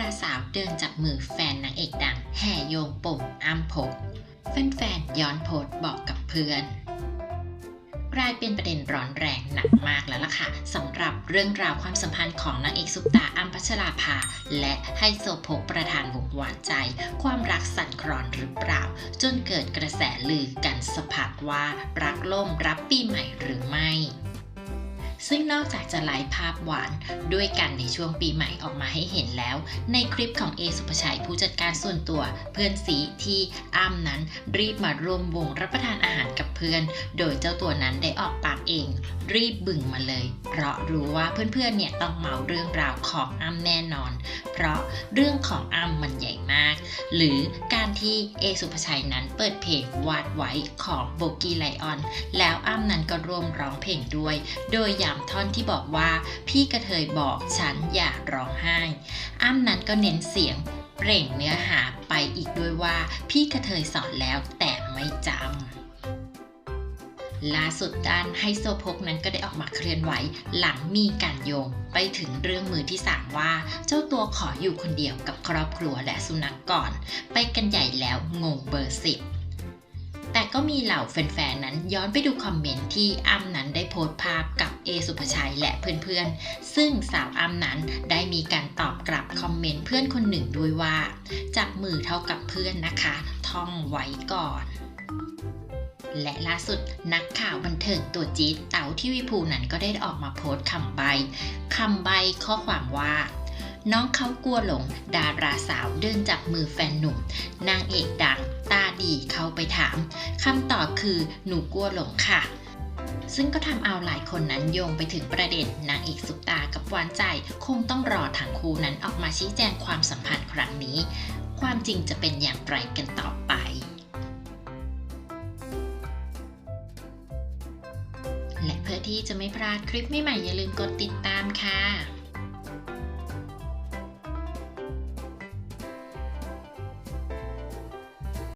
ราสาวเดินจับมือแฟนนางเอกดัง แห่โยงปุ่มอ้ำพกแฟนๆย้อนโพสบอกกับเพื่อน กลายเป็นประเด็นร้อนแรงหนักมากแล้วล่ะค่ะสำหรับเรื่องราวความสัมพันธ์ของนางเอกซุปตาอัมพัชราภา และไฮโซโพกประธานวงหวานใจ ความรักสั่นคลอนหรือเปล่า จนเกิดกระแสลือกันสะพัดว่ารักล่มรับปีใหม่หรือไม่ ซึ่งนอกจากจะไลฟ์ภาพหวานด้วยกันในช่วงปีใหม่ออกมาให้เห็นแล้ว ในคลิปของเอสุภชัยผู้จัดการส่วนตัวเพื่อนสีที่อ้ำนั้นรีบมาร่วมวงรับประทานอาหารกับเพื่อน โดยเจ้าตัวนั้นได้ออกปากเอง รีบบึ่งมาเลย เพราะรู้ว่าเพื่อนๆเนี่ยต้องเมาเรื่องราวของอ้ำแน่นอน เพราะเรื่องของอ้ำมันใหญ่มาก หรือการที่เอสุภชัยนั้นเปิดเพลงวาดไว้ของโบกี้ไลออน แล้วอ้ำนั้นก็ร่วมร้องเพลงด้วย โดยย้ำท่อนที่บอกว่าพี่กระเทยบอกฉันอย่าร้องไห้ อ้ำนั้นก็เน้นเสียงเปล่งเนื้อหาไปอีกด้วยว่า พี่กระเทยสอนแล้วแต่ไม่จำ ล่าสุดด้านไฮโซโพกนั้นก็ได้ออกมาเคลื่อนไหวหลังมีการโยงไปถึงเรื่องมือที่สามว่า เจ้าตัวขออยู่คนเดียวกับครอบครัวและสุนัขกก่อน ไปกันใหญ่แล้วงงเบอร์สิบแต่ก็มีเหล่าแฟนๆ นั้นย้อนไปดูคอมเมนต์ที่อ้ำนั้นได้โพสต์ภาพกับเอสุภชัยและเพื่อนๆ ซึ่งสาวอ้ำนั้นได้มีการตอบกลับคอมเมนต์เพื่อนคนหนึ่งด้วยว่า จับมือเท่ากับเพื่อนนะคะ ท่องไว้ก่อน และล่าสุดนักข่าวบันเทิงตัวจี๊ดเต๋าที่วิภูนั้นก็ได้ออกมาโพสต์คำใบคำใบข้อความว่า น้องเขากลัวหลง ดาราสาวเดินจับมือแฟนหนุ่ม นางเอกดัง ตาดีเข้าไปถามคำตอบคือหนูกลัวหลงค่ะซึ่งก็ทำเอาหลายคนนั้นโยงไปถึงประเด็นนางเอกสุปตากับหวานใจ คงต้องรอทั้งคู่นั้นออกมาชี้แจงความสัมพันธ์ครั้งนี้ ความจริงจะเป็นอย่างไรกันต่อไป ที่จะไม่พลาดคลิปใหม่ๆอย่าลืมกดติดตามค่ะ